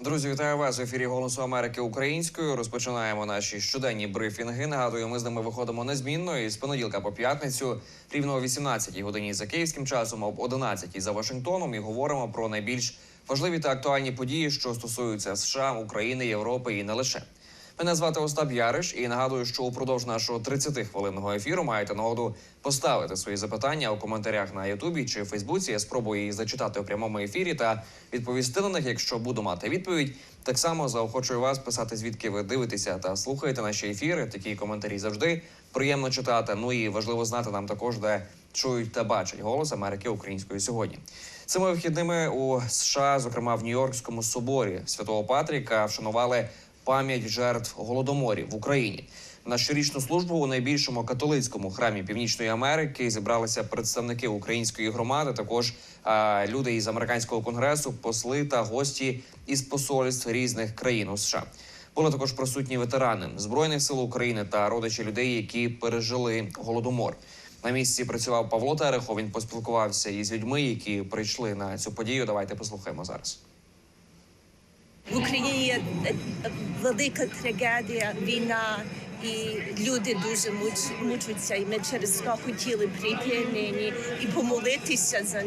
Друзі, вітаю вас в ефірі Голосу Америки українською. Розпочинаємо наші щоденні брифінги. Нагадую, ми з ними виходимо незмінно з понеділка по п'ятницю, рівно о 18-й годині за київським часом, об 11-й за Вашингтоном. І говоримо про найбільш важливі та актуальні події, що стосуються США, України, Європи і не лише. Мене звати Остап Яриш, і нагадую, що упродовж нашого 30-хвилинного ефіру маєте нагоду поставити свої запитання у коментарях на Ютубі чи Фейсбуці. Я спробую їх зачитати у прямому ефірі та відповісти на них, якщо буду мати відповідь. Так само заохочую вас писати, звідки ви дивитеся та слухаєте наші ефіри. Такі коментарі завжди приємно читати. Ну і важливо знати нам також, де чують та бачать голос Америки українською сьогодні. Цими вихідними у США, зокрема в Нью-Йоркському соборі Святого Патріка, вшанували пам'ять жертв голодоморів в Україні. На щорічну службу у найбільшому католицькому храмі Північної Америки зібралися представники української громади, також е, люди із американського конгресу, посли та гості із посольств різних країн у США. Були також присутні ветерани збройних сил України та родичі людей, які пережили голодомор. На місці працював Павло Терехо. Він поспілкувався із людьми, які прийшли на цю подію. Давайте послухаємо зараз. В Україні є е, е, велика трагедія, війна, і люди дуже муч, мучаться. І ми через то хотіли прийти нині і помолитися за,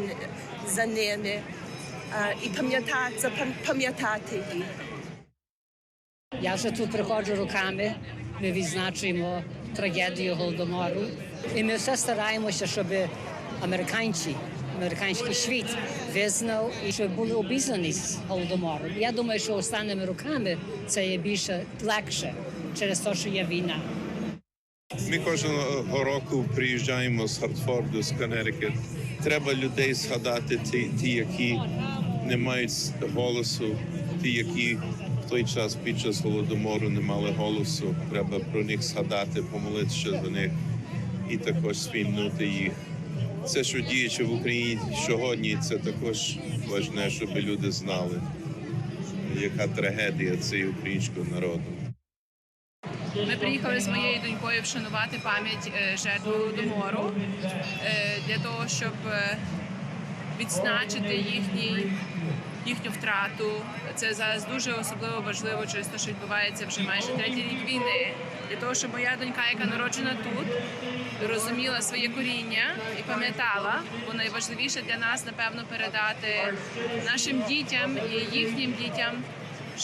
за ними, і пам'ятати, пам'ятати їх. Я вже тут приходжу роками. Ми відзначуємо трагедію голодомору, і ми все стараємося, щоб американці, американський світ визнав і щоб були обізнані з голодомором. Я думаю, що останніми роками це є більше легше через те, що є війна. Ми кожного року приїжджаємо з Хартфорду, з Коннектикут. Треба людей згадати, ті, ті, які не мають голосу, ті, які в той час під час голодомору не мали голосу. Треба про них згадати, помолитися за них і також спільнути їх. Це, що діючи в Україні сьогодні, це також важливо, щоб люди знали, яка трагедія це українського народу. Ми приїхали з моєю донькою вшанувати пам'ять е, жертв голодомору е, для того, щоб е, відзначити їхній, їхню втрату. Це зараз дуже особливо важливо через те, що відбувається вже майже третій рік війни. Для того, щоб моя донька, яка народжена тут, розуміла своє коріння і пам'ятала, бо найважливіше для нас, напевно, передати нашим дітям і їхнім дітям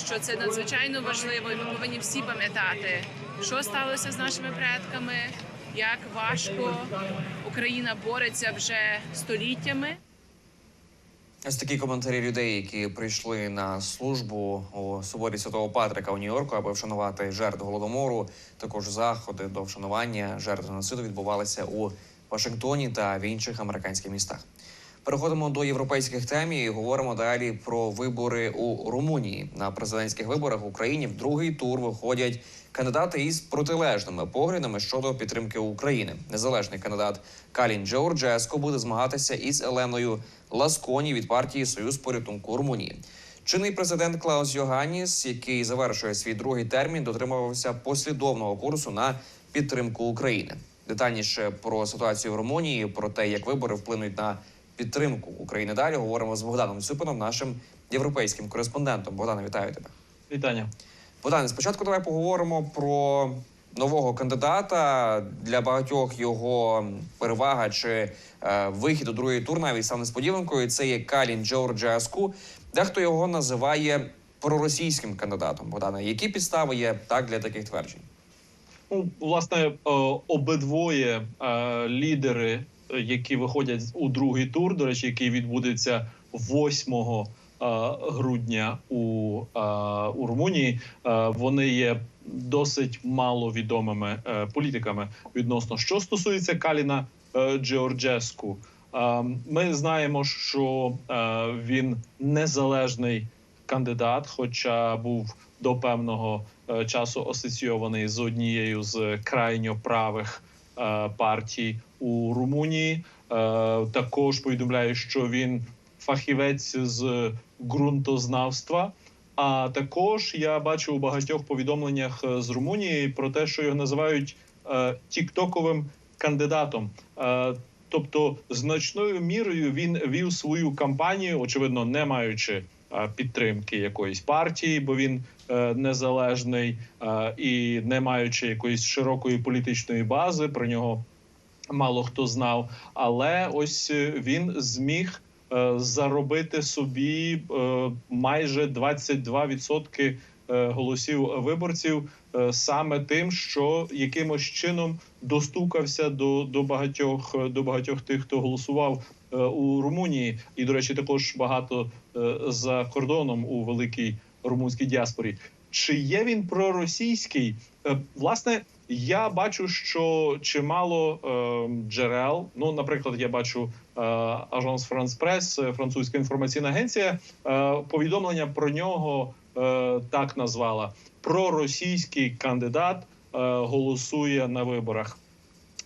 що це надзвичайно важливо, і ми повинні всі пам'ятати, що сталося з нашими предками, як важко Україна бореться вже століттями. Ось такі коментарі людей, які прийшли на службу у соборі Святого Патрика у Нью-Йорку, аби вшанувати жертв голодомору. Також заходи до вшанування жертв геноциду відбувалися у Вашингтоні та в інших американських містах. Переходимо до європейських тем і говоримо далі про вибори у Румунії. На президентських виборах в Україні в другий тур виходять кандидати із протилежними поглядами щодо підтримки України. Незалежний кандидат Калін Джорджеско буде змагатися із Еленою Ласконі від партії Союз порятунку Румунії. Чинний президент Клаус Йоганніс, який завершує свій другий термін, дотримувався послідовного курсу на підтримку України. Детальніше про ситуацію в Румунії, про те, як вибори вплинуть на підтримку України. Далі говоримо з Богданом Цюпином, нашим європейським кореспондентом. Богдане, вітаю тебе. Вітання. Богдане, спочатку давай поговоримо про нового кандидата. Для багатьох його перевага чи е, вихід у другий тур навіть став несподіванкою. Це є Калін Джорджеску. Дехто його називає проросійським кандидатом. Богдане, які підстави є так для таких тверджень? Ну, власне, е, обидвоє е, лідери, які виходять у другий тур, до речі, який відбудеться 8 е, грудня у, у Румунії, вони є досить маловідомими е, політиками відносно що стосується Каліна е, Джорджеску. Е, Ми знаємо, що він незалежний кандидат, хоча був до певного часу асоційований з однією з крайньо правих партій у Румунії. Також повідомляє, що він фахівець з ґрунтознавства. А також я бачу у багатьох повідомленнях е, з Румунії про те, що його називають е, тіктоковим кандидатом. Е, Тобто, значною мірою він вів свою кампанію, очевидно, не маючи підтримки якоїсь партії, бо він незалежний і не маючи якоїсь широкої політичної бази, про нього мало хто знав. Але ось він зміг заробити собі е, майже 22% е, голосів виборців е, саме тим, що якимось чином достукався до, до багатьох е, до багатьох тих, хто голосував е, у Румунії, і до речі, також багато е, за кордоном у великій румунській діаспорі. Чи є він проросійський? Е, Власне, я бачу, що чимало е, джерел. Ну, наприклад, я бачу е, Агенс Франс Прес, французька інформаційна агенція. Е, повідомлення про нього е, так назвала: проросійський кандидат е, голосує на виборах.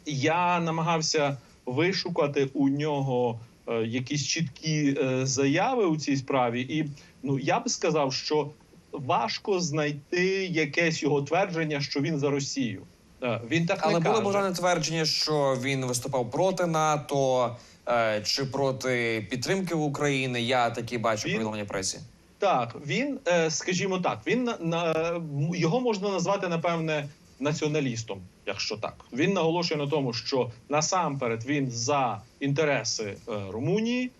Я намагався вишукати у нього е, якісь чіткі е, заяви у цій справі, і ну я би сказав, що важко знайти якесь його твердження, що він за Росію. Е, Він так Але не каже. Богдане твердження, що він виступав проти НАТО е, чи проти підтримки України. Я такі бачу Він- повідомлення пресі. Так, він, е, скажімо так, він на, його можна назвати напевне націоналістом, якщо так. Він наголошує на тому, що насамперед він за інтереси Румунії,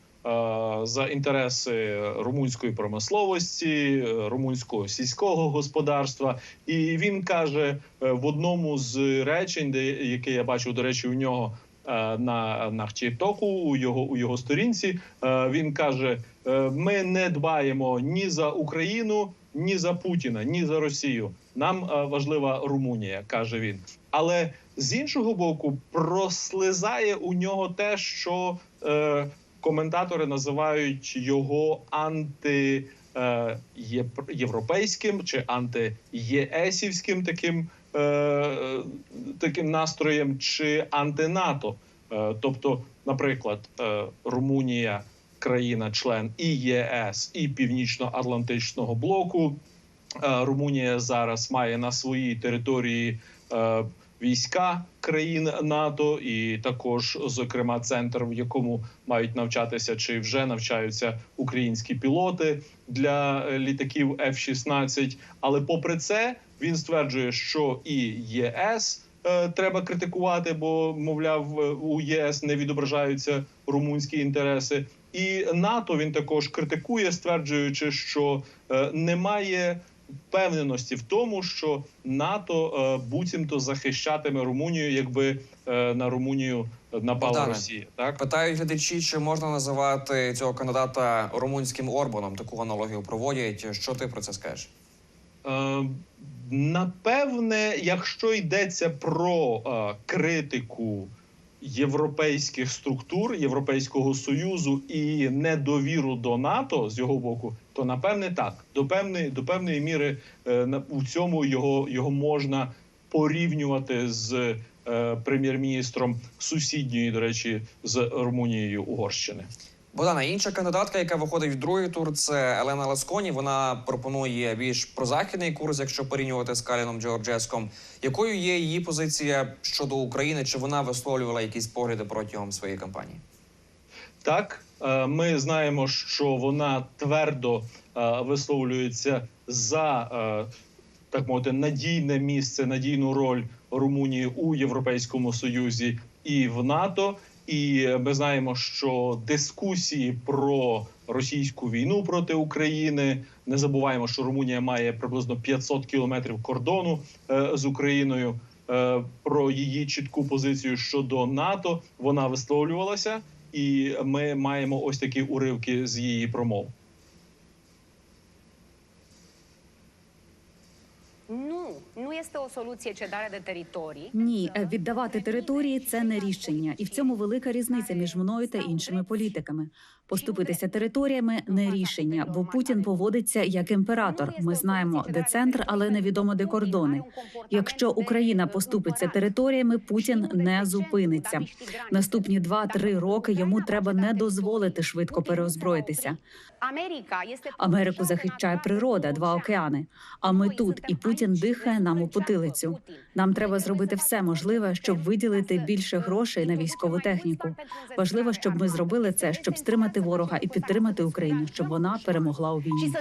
за інтереси румунської промисловості, е, румунського сільського господарства. І він каже е, в одному з речень, де яке я бачив, до речі, у нього е, на, на Тіктоку, у його у його сторінці. е, Він каже: е, ми не дбаємо ні за Україну, ні за Путіна, ні за Росію. Нам е, важлива Румунія, каже він. Але з іншого боку, прослизає у нього те, що е, коментатори називають його анти. е, Європейським чи антиєесівським таким, е, таким настроєм, чи антинато. Е, тобто, наприклад, е, Румунія, країна-член і ЄС, і Північно-Атлантичного блоку. Румунія зараз має на своїй території війська країн НАТО, і також, зокрема, центр, в якому мають навчатися чи вже навчаються українські пілоти для е, літаків F-16. Але попри це, він стверджує, що і ЄС е, треба критикувати, бо мовляв, е, у ЄС не відображаються румунські інтереси. І НАТО він також критикує, стверджуючи, що е, немає впевненості в тому, що НАТО е, буцімто захищатиме Румунію, якби е, на Румунію напала Богдане, Росія. Так Питають глядачі, чи можна називати цього кандидата румунським Орбаном? Таку аналогію проводять. Що ти про це скажеш? Е, Напевне, якщо йдеться про е, критику європейських структур Європейського союзу і недовіру до НАТО з його боку, то напевне так до певної до певної міри е, у цьому його, його можна порівнювати з е, прем'єр-міністром сусідньої, до речі, з Румунією Угорщини. Богдана, інша кандидатка, яка виходить в другий тур, це Елена Ласконі. Вона пропонує більш прозахідний курс, якщо порівнювати з Каліном Джорджеском. Якою є її позиція щодо України? Чи вона висловлювала якісь погляди протягом своєї кампанії? Так, е, ми знаємо, що вона твердо е, висловлюється за е, так мовити надійне місце, надійну роль Румунії у Європейському Союзі і в НАТО. І ми знаємо, що дискусії про російську війну проти України не забуваємо, що Румунія має приблизно 500 кілометрів кордону е, з Україною. Е, про її чітку позицію щодо НАТО вона висловлювалася, і ми маємо ось такі уривки з її промов. Nu, teritorii. Ні, е, віддавати території це не рішення, і в цьому велика різниця між мною та іншими політиками. Поступитися територіями не рішення, бо Путін поводиться як імператор. Ми знаємо, де центр, але невідомо де кордони. Якщо Україна поступиться територіями, Путін не зупиниться. Наступні 2-3 роки йому треба не дозволити швидко переозброїтися. Америку захищає природа, два океани. А ми тут, і Путін дихає нам у потилицю. Нам треба зробити все можливе, щоб виділити більше грошей на військову техніку. Важливо, щоб ми зробили це, щоб стримати ворога і підтримати Україну, щоб вона перемогла у війні.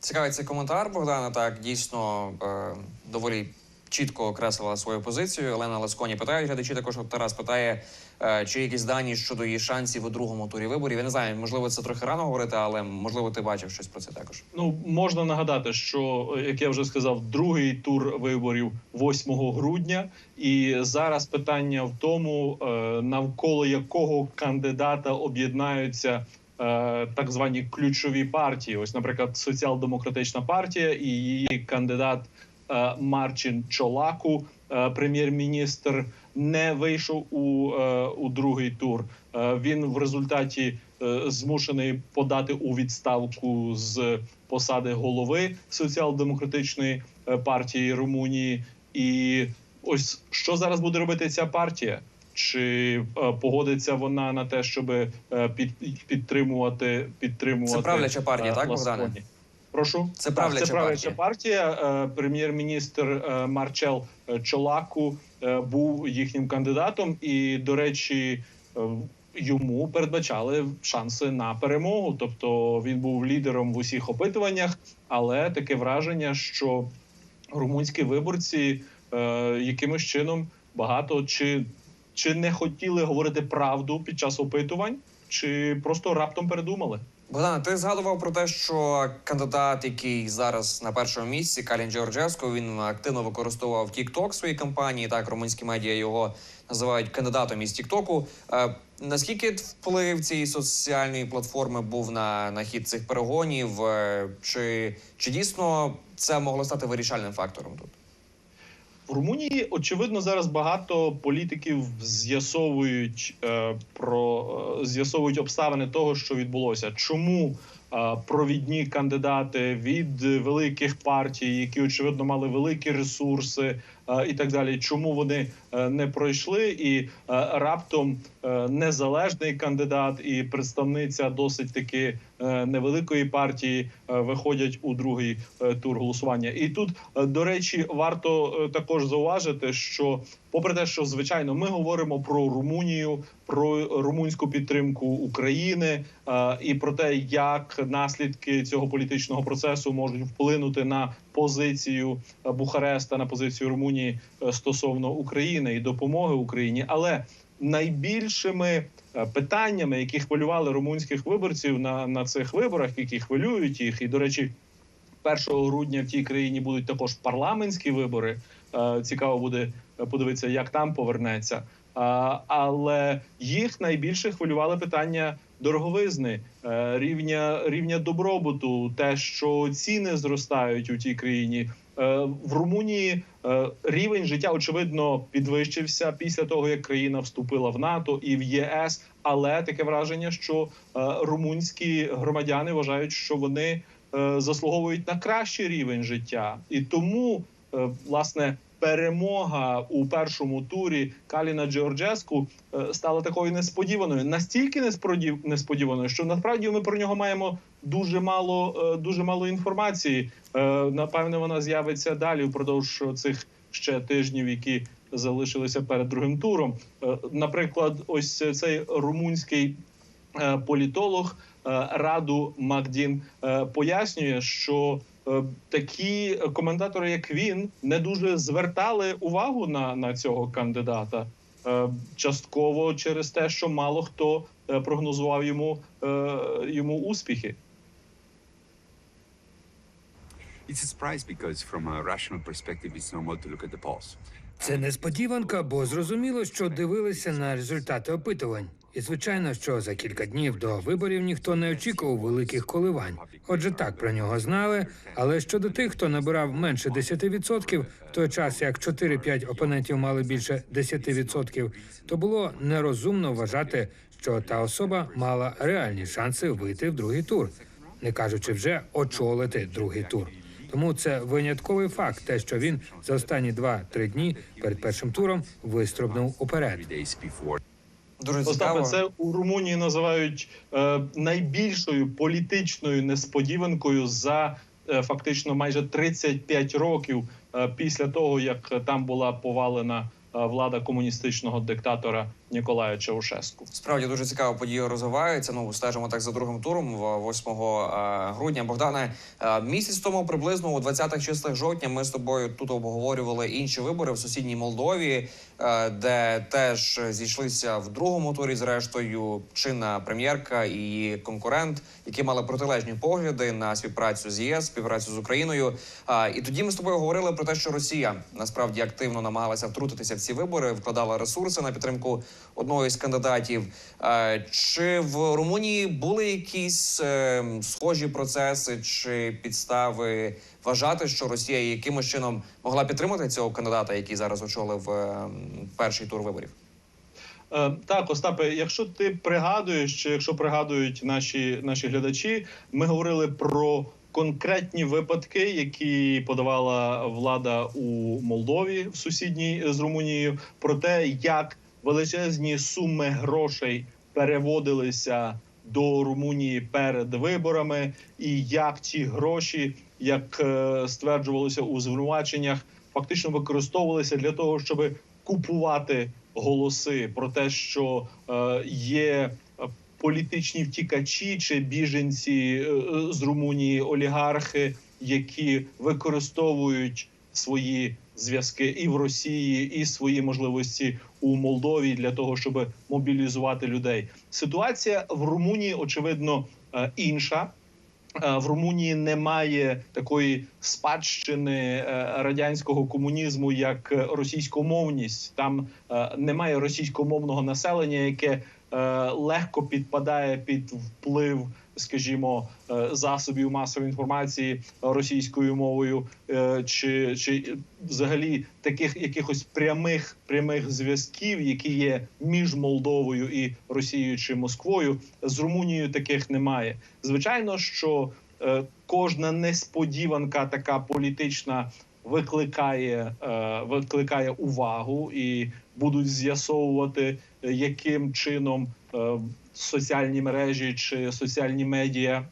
Цікавий цей коментар Богдана. Так дійсно е, доволі чітко окреслила свою позицію. Олена Ласконі питає глядачі. Також Тарас питає, е, чи якісь дані щодо її шансів у другому турі виборів. Я не знаю, можливо, це трохи рано говорити, але можливо, ти бачив щось про це також. Ну можна нагадати, що як я вже сказав, другий тур виборів 8 грудня, і зараз питання в тому, е, навколо якого кандидата об'єднаються. е, Так звані ключові партії, ось, наприклад, соціал-демократична партія і її кандидат Марчин Чолаку, е, прем'єр-міністр, не вийшов у, е, у другий тур. Е, Він в результаті е, змушений подати у відставку з посади голови соціал-демократичної е, партії Румунії. І ось що зараз буде робити ця партія? Чи е, погодиться вона на те, щоб е, під, підтримувати підтримувати Це правляча партія, е, так? Богдане? Прошу Це правляча це правляча партія. Е, Прем'єр-міністр е, Марчел е, Чолаку був їхнім кандидатом, і до речі, йому передбачали шанси на перемогу. Тобто він був лідером в усіх опитуваннях, але таке враження, що румунські виборці якимось чином багато чи, чи не хотіли говорити правду під час опитувань, чи просто раптом передумали. Богдана, ти згадував про те, що кандидат, який зараз на першому місці, Калін Джорджеско, він активно використовував TikTok в своїй кампанії. Так, румунські медіа його називають кандидатом із Тіктоку. Е, наскільки вплив цієї соціальної платформи був на, на хід цих перегонів? Е, чи, чи дійсно це могло стати вирішальним фактором тут? В Румунії очевидно зараз багато політиків з'ясовують е, про е, з'ясовують обставини того, що відбулося. Чому е, провідні кандидати від великих партій, які очевидно мали великі ресурси і так далі, чому вони е, не пройшли? І е, раптом е, незалежний кандидат і представниця досить таки е, невеликої партії е, виходять у другий е, тур голосування. І тут, е, до речі, варто е, також зауважити, що, попри те, що звичайно ми говоримо про Румунію, про румунську підтримку України е, і про те, як наслідки цього політичного процесу можуть вплинути на позицію Бухареста, на позицію Румунії е, стосовно України і допомоги Україні, але найбільшими е, питаннями, які хвилювали румунських виборців на, на цих виборах, які хвилюють їх, і до речі, 1 грудня в тій країні будуть також парламентські вибори. Е, Цікаво буде подивитися, як там повернеться. Але їх найбільше хвилювали питання дороговизни, е, рівня рівня добробуту, те, що ціни зростають у тій країні. Е, В Румунії е, рівень життя очевидно підвищився після того, як країна вступила в НАТО і в ЄС. Але таке враження, що румунські громадяни вважають, що вони заслуговують на кращий рівень життя, і тому власне перемога у першому турі Каліна Джорджеску е, стала такою несподіваною, настільки несподів- несподіваною, що насправді ми про нього маємо дуже мало, е, дуже мало інформації. Е, Напевне, вона з'явиться далі впродовж цих ще тижнів, які залишилися перед другим туром. Наприклад, ось цей румунський політолог Раду Магдін е, пояснює, що такі коментатори, як він, не дуже звертали увагу на, на цього кандидата. Е, Частково через те, що мало хто е, прогнозував йому, е, йому успіхи. It's a surprise because, from a rational perspective, it's normal to look at the polls. Це несподіванка, бо зрозуміло, що дивилися на результати опитувань. І звичайно, що за кілька днів до виборів ніхто не очікував великих коливань. Отже, так про нього знали. Але щодо тих, хто набирав менше 10%, в той час як 4-5 опонентів мали більше 10%, то було нерозумно вважати, що та особа мала реальні шанси вийти в другий тур, не кажучи вже очолити другий тур. Тому це винятковий факт, те, що він за останні 2-3 дні перед першим туром вистрибнув уперед. Дуже цікаво. Остапе, це у Румунії називають е, найбільшою політичною несподіванкою за е, фактично майже 35 років е, після того, як там була повалена влада комуністичного диктатора Ніколая Чаушеску. Справді дуже цікава подія розвивається. Ну стежимо так за другим туром в 8 е, грудня. Богдане місяць тому приблизно у 20-х числах жовтня. Ми з тобою тут обговорювали інші вибори в сусідній Молдові, де теж зійшлися в другому турі. Зрештою, чинна прем'єрка і конкурент, які мали протилежні погляди на співпрацю з ЄС, співпрацю з Україною. І тоді ми з тобою говорили про те, що Росія насправді активно намагалася втрутитися в ці вибори, вкладала ресурси на підтримку одного із кандидатів. Е, Чи в Румунії були якісь е, схожі процеси чи підстави вважати, що Росія якимось чином могла підтримати цього кандидата, який зараз очолив е, перший тур виборів? Е, Так, Остапе, якщо ти пригадуєш, чи якщо пригадують наші, наші глядачі, ми говорили про конкретні випадки, які подавала влада у Молдові в сусідній з Румунією, про те, як величезні суми грошей переводилися до Румунії перед виборами, і як ці гроші, як е, стверджувалося у звинуваченнях, фактично використовувалися для того, щоб купувати голоси про те, що е, є е, політичні втікачі чи біженці е, з Румунії, олігархи, які використовують свої зв'язки і в Росії, і свої можливості у Молдові для того, щоб мобілізувати людей. Ситуація в Румунії очевидно інша. Е, В Румунії немає такої спадщини е, радянського комунізму, як е, російськомовність. Там немає російськомовного населення, яке легко підпадає під вплив, скажімо, е, засобів масової інформації російською мовою, е, чи, чи взагалі таких якихось прямих прямих зв'язків, які є між Молдовою і Росією чи Москвою. З Румунією таких немає. Звичайно, що е, кожна несподіванка, така політична, викликає, викликає увагу і будуть з'ясовувати, яким чином соціальні мережі чи соціальні медіа,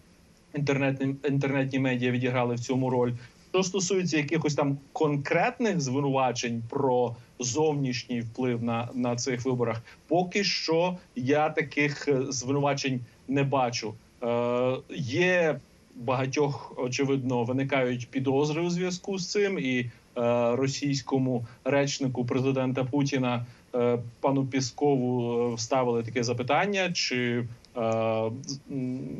інтернетні, інтернетні медіа відіграли в цьому роль. Що стосується якихось там конкретних звинувачень про зовнішній вплив на, на цих виборах, поки що я таких е, звинувачень не бачу. Е, є багатьох, очевидно, виникають підозри у зв'язку з цим, і е, російському речнику президента Путіна е, пану Піскову е, вставили таке запитання, чи е,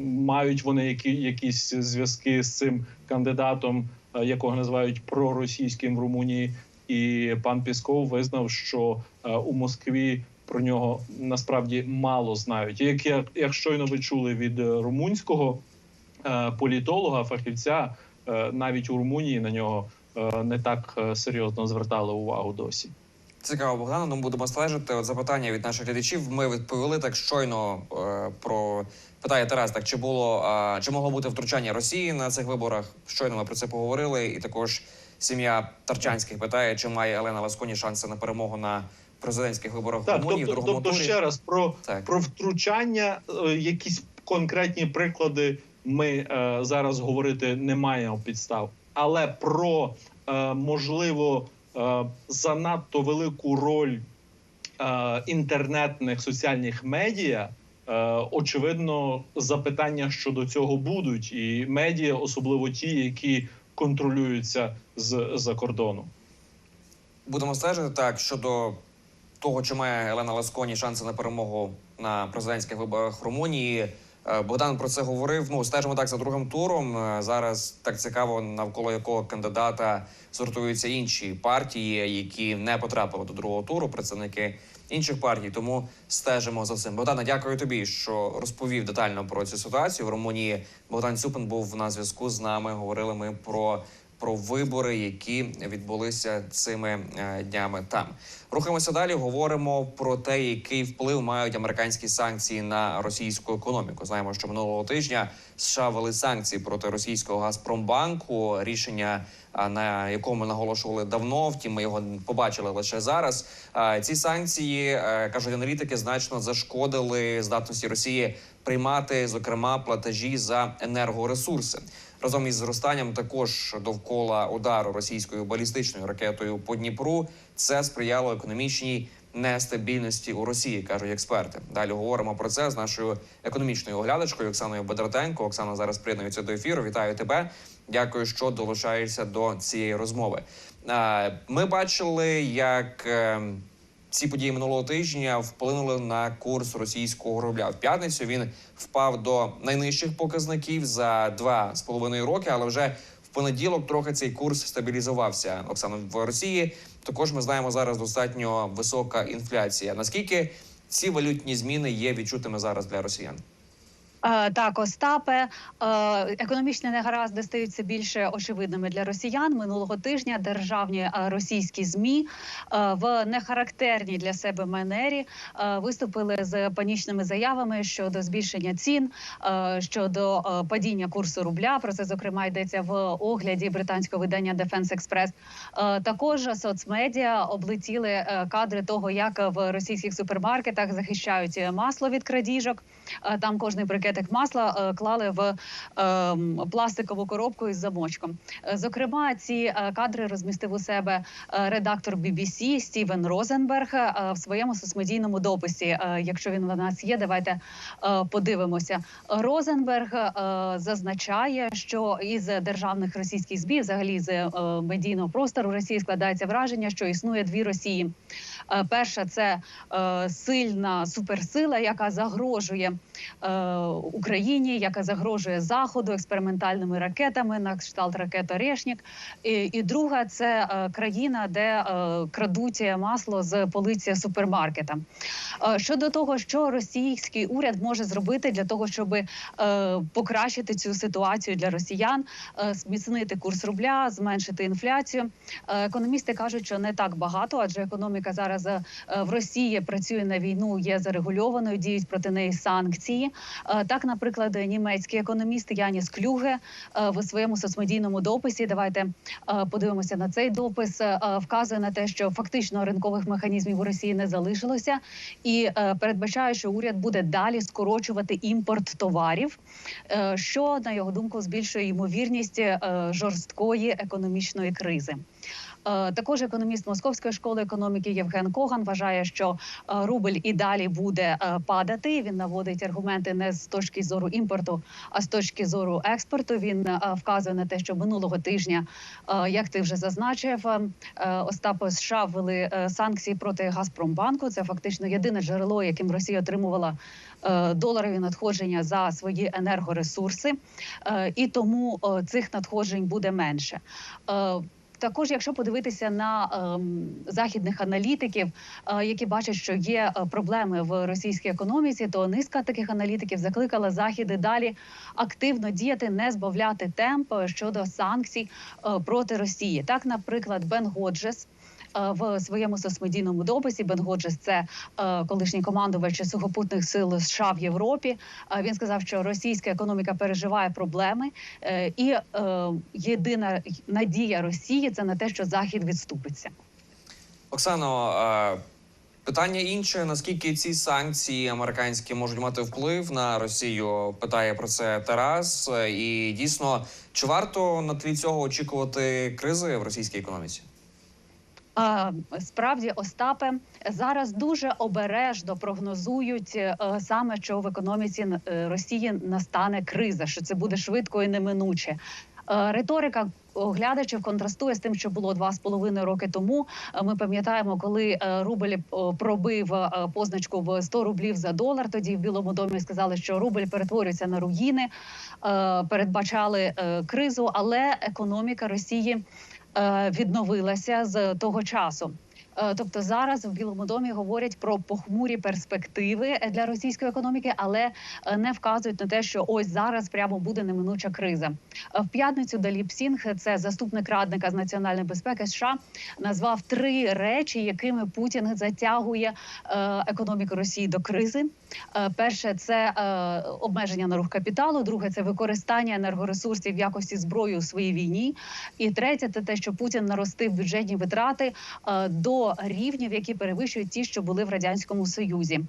мають вони які, якісь зв'язки з цим кандидатом, е, якого називають проросійським в Румунії. І пан Пісков визнав, що е, у Москві про нього насправді мало знають. Як я як щойно ви чули від е, румунського е, політолога, фахівця, е, навіть у Румунії на нього е, не так е, серйозно звертали увагу досі. Цікаво, Богдана. Ну будемо стежити. От запитання від наших глядачів. Ми відповіли так щойно е, про питає Тарас. Так чи було е, чи могло бути втручання Росії на цих виборах? Щойно ми про це поговорили. І також сім'я Тарчанських питає, чи має Елена Ласконі шанси на перемогу на президентських виборах в Так, Румунії тобто, в другому тобто турі. ще раз про, Так. про втручання, е, якісь конкретні приклади ми е, зараз говорити не маємо підстав, але про е, можливо занадто велику роль е, інтернетних соціальних медіа. е, Очевидно, запитання щодо цього будуть, і медіа, особливо ті, які контролюються з за кордону. Будемо стежити так щодо того, чи має Елена Ласконі шанси на перемогу на президентських виборах Румунії. Е, Богдан про це говорив. Ну стежимо так за другим туром. Е, Зараз так цікаво, навколо якого кандидата сортуються інші партії, які не потрапили до другого туру, представники інших партій. Тому стежимо за цим. Богдана, дякую тобі, що розповів детально про цю ситуацію в Румунії. Богдан Цюпин був на зв'язку з нами. Говорили ми про про вибори, які відбулися цими е, днями там. Рухаємося далі. Говоримо про те, який вплив мають американські санкції на російську економіку. Знаємо, що минулого тижня США ввели санкції проти російського Газпромбанку. Рішення на якому наголошували давно. Втім, ми його побачили лише зараз. Ці санкції е, кажуть аналітики значно зашкодили здатності Росії приймати зокрема платежі за енергоресурси. Разом із зростанням також довкола удару російською балістичною ракетою по Дніпру це сприяло економічній нестабільності у Росії, кажуть експерти. Далі говоримо про це з нашою економічною оглядачкою Оксаною Бедратенко. Оксана зараз приєднується до ефіру. Вітаю тебе. Дякую, що долучаєшся до цієї розмови. Е, Ми бачили, як е, ці події минулого тижня вплинули на курс російського рубля. В п'ятницю він впав до найнижчих показників за два з половиною роки, але вже в понеділок трохи цей курс стабілізувався. Оксана в Росії також ми знаємо зараз достатньо висока інфляція. Наскільки ці валютні зміни є відчутими зараз для росіян? Е, Так, Остапе, е, економічні негаразди стаються більше очевидними для росіян. Минулого тижня державні е, російські змі в нехарактерній для себе манері виступили з панічними заявами щодо збільшення цін, щодо падіння курсу рубля. Про це зокрема йдеться в огляді британського видання Defense Express. Також соцмедіа облетіли кадри того, як в російських супермаркетах захищають масло від крадіжок. Там кожний брикетик масла е, клали в ем, пластикову коробку із замочком. Е, Зокрема, ці е, кадри розмістив у себе редактор BBC Стівен Розенберг в своєму соцмедійному дописі. Якщо він у нас є, давайте подивимося. Розенберг зазначає, що із державних російських ЗМІ, взагалі з медійного простору Росії складається враження, що існує дві Росії. Перша це сильна суперсила, яка загрожує Україні, яка загрожує заходу експериментальними ракетами на кшталт ракет Орешнік. І, і друга це е, країна, де е, крадуть масло з полиці супермаркета. Е, щодо того, що російський уряд може зробити для того, щоб покращити цю ситуацію для росіян, зміцнити курс рубля, зменшити інфляцію. Економісти кажуть, що не так багато, адже економіка зараз в Росії працює на війну, є зарегульованою, діють проти неї санкції. Так, наприклад, німецький економіст Яніс Клюге е, в своєму соцмедійному дописі. Давайте е, подивимося на цей допис. е, Вказує на те, що фактично ринкових механізмів у Росії не залишилося, і передбачає, що уряд буде далі скорочувати імпорт товарів, що на його думку збільшує ймовірність жорсткої економічної кризи. Е, Також економіст Московської школи економіки Євген Коган вважає, що е, рубль і далі буде е, падати. Він наводить аргументи не з точки зору імпорту, а з точки зору експорту. Він вказує на те, що минулого тижня, як ти вже зазначив, Остапо США ввели санкції проти Газпромбанку. Це фактично єдине джерело, яким Росія отримувала доларові надходження за свої енергоресурси, і тому цих надходжень буде менше. Також, якщо подивитися на ем, західних аналітиків, е, які бачать, що є е, проблеми в російській економіці, то низка таких аналітиків закликала захід далі активно діяти, не збавляти темп е, щодо санкцій е, проти Росії. Так, наприклад, Бен Годжес. Е, В своєму соцмедійному дописі Бен Годжес – це е, колишній командувач сухопутних сил США в Європі. Е, він сказав, що російська економіка переживає проблеми, і єдина надія Росії це на те, що Захід відступиться. Оксано, питання інше: наскільки ці санкції американські можуть мати вплив на Росію? Питає про це Тарас. І дійсно, чи варто на тлі цього очікувати кризи в російській економіці? Справді, Остапе зараз дуже обережно прогнозують е, саме, що в економіці е, Росії настане криза, що це буде швидко і неминуче. Е, Риторика оглядачів контрастує з тим, що було два з половиною роки тому. Ми пам'ятаємо, коли рубль пробив позначку в 100 рублів за долар. Тоді в Білому домі сказали, що рубль перетворюється на руїни, передбачали кризу, але економіка Росії відновилася з того часу. Е, Тобто зараз в Білому домі говорять про похмурі перспективи для російської економіки, але е, не вказують на те, що ось зараз прямо буде неминуча криза. Е, В п'ятницю Даліп Сінг, це заступник радника з національної безпеки США, назвав три речі, якими Путін затягує е, економіку Росії до кризи. Е, Перше це е, обмеження на рух капіталу. Друге це використання енергоресурсів в якості зброї у своїй війні. І третє це те, що Путін наростив бюджетні витрати е, до до рівнів, які перевищують ті, що були в радянському союзі.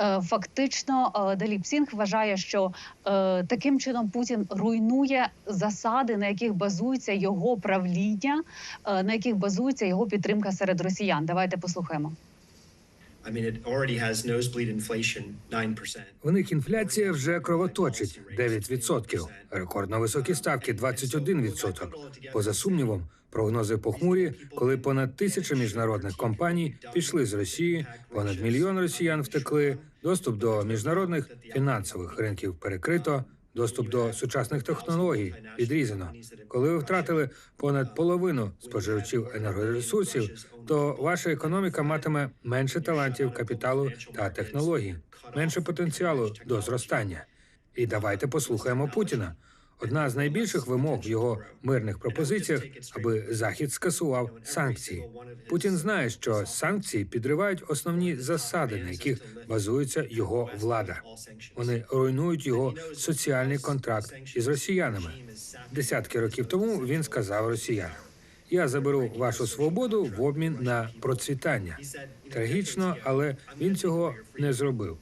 Е, Фактично, е, Даліп Сінг вважає, що е, таким чином Путін руйнує засади, на яких базується його правління, на яких базується його підтримка серед росіян. Давайте послухаємо. I mean, it already has nosebleed inflation, 9%. У них інфляція вже кровоточить 9%. Рекордно високі ставки 21%. Поза сумнівом, прогнози похмурі, коли понад тисяча міжнародних компаній пішли з Росії, понад мільйон росіян втекли. Доступ до міжнародних фінансових ринків перекрито. Доступ до сучасних технологій відрізано. Коли ви втратили понад половину споживачів енергоресурсів, то ваша економіка матиме менше талантів, капіталу та технологій, менше потенціалу до зростання. І давайте послухаємо Путіна. Одна з найбільших вимог в його мирних пропозиціях, аби Захід скасував санкції. Путін знає, що санкції підривають основні засади, на яких базується його влада. Вони руйнують його соціальний контракт із росіянами. Десятки років тому він сказав росіянам: я заберу вашу свободу в обмін на процвітання. Трагічно, але він цього не зробив.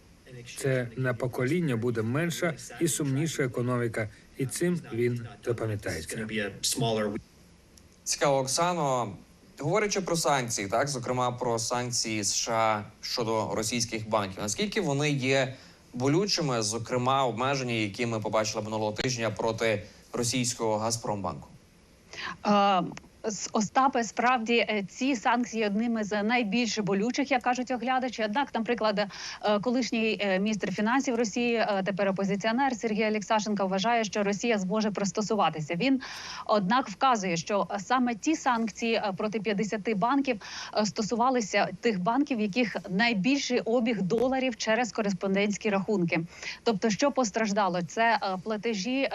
Це на покоління буде менша і сумніша економіка, і цим він запам'ятається. Going to be a smaller, Цікаво, Оксано. Говорячи про санкції, так зокрема про санкції США щодо російських банків, наскільки вони є болючими, зокрема обмеження, які ми побачили минулого тижня проти російського Газпромбанку? Остапе, справді е, ці санкції одними з найбільш болючих, як кажуть оглядачі. Однак, наприклад, е, колишній е, міністр фінансів Росії, тепер опозиціонер Сергій Олексашенко вважає, що Росія зможе пристосуватися. Він однак вказує, що саме ті санкції проти 50 банків стосувалися тих банків, яких найбільший обіг доларів через кореспондентські рахунки. Тобто, що постраждало, це платежі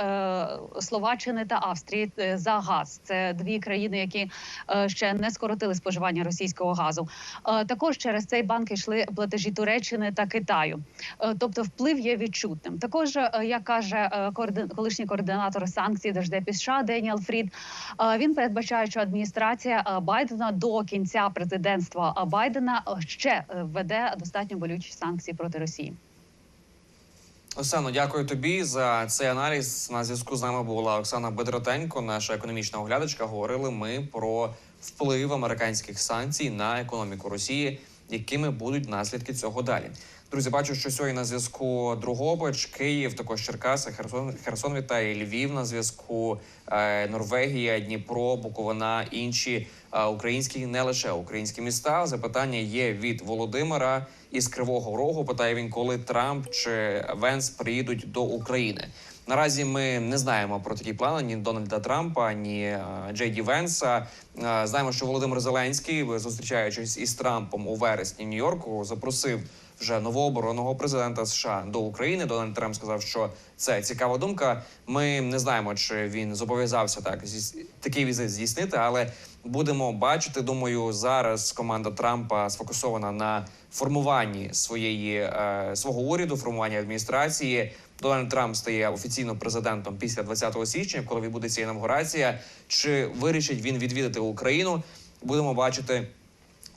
Словаччини та Австрії за газ. Це дві країни, які е, ще не скоротили споживання російського газу. Е, Також через цей банк йшли платежі Туреччини та Китаю. Е, Тобто, вплив є відчутним. Також, як каже колишній координатор санкцій Держдепі США Деніел Фрід, він передбачає, що адміністрація Байдена до кінця президентства Байдена ще е, введе достатньо болючі санкції проти Росії. Оксано, дякую тобі за цей аналіз. На зв'язку з нами була Оксана Бедротенко, наша економічна оглядачка. Говорили ми про вплив американських санкцій на економіку Росії, якими будуть наслідки цього далі. Друзі, бачу, що сьогодні на зв'язку Другобич, Київ, також Черкаси, Херсон, Херсон вітає Львів на зв'язку, е, Норвегія, Дніпро, Буковина, інші е, українські, не лише українські міста. Запитання є від Володимира із Кривого Рогу. Питає він, коли Трамп чи Венс приїдуть до України. Наразі ми не знаємо про такі плани ні Дональда Трампа, ні е, Джей Ді Венса. Знаємо, що Володимир Зеленський, зустрічаючись із Трампом у вересні Нью-Йорку, запросив вже новообраного президента США до України. Дональд Трамп сказав, що це цікава думка. Ми не знаємо, чи він зобов'язався так зі такий візит здійснити, але будемо бачити. Думаю, зараз команда Трампа сфокусована на формуванні своєї е, свого уряду, формуванні адміністрації. Дональд Трамп стає офіційно президентом після 20 січня, коли відбудеться інавгурація. Чи вирішить він відвідати Україну? Будемо бачити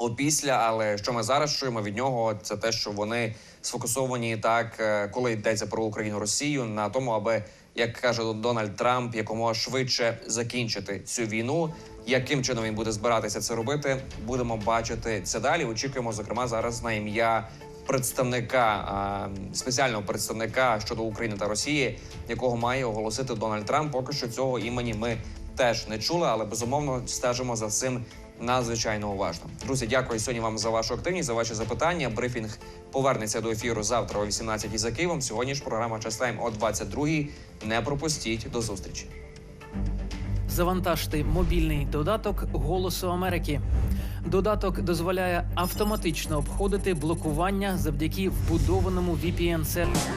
опісля. Але що ми зараз чуємо від нього, це те, що вони сфокусовані так, е, коли йдеться про Україну Росію, на тому, аби як каже Дональд Трамп, якомога швидше закінчити цю війну. Яким чином він буде збиратися це робити? Будемо бачити це далі. Очікуємо, зокрема, зараз на ім'я представника спеціального представника щодо України та Росії, якого має оголосити Дональд Трамп. Поки що цього імені ми теж не чули, але безумовно стежимо за цим надзвичайно уважно. Друзі, дякую сьогодні вам за вашу активність, за ваші запитання. Брифінг повернеться до ефіру завтра о 18 за Києвом. Сьогодні ж програма «Час Тайм» о 22 Не пропустіть до зустрічі. Завантажте мобільний додаток Голосу Америки. Додаток дозволяє автоматично обходити блокування завдяки вбудованому VPN сервісу.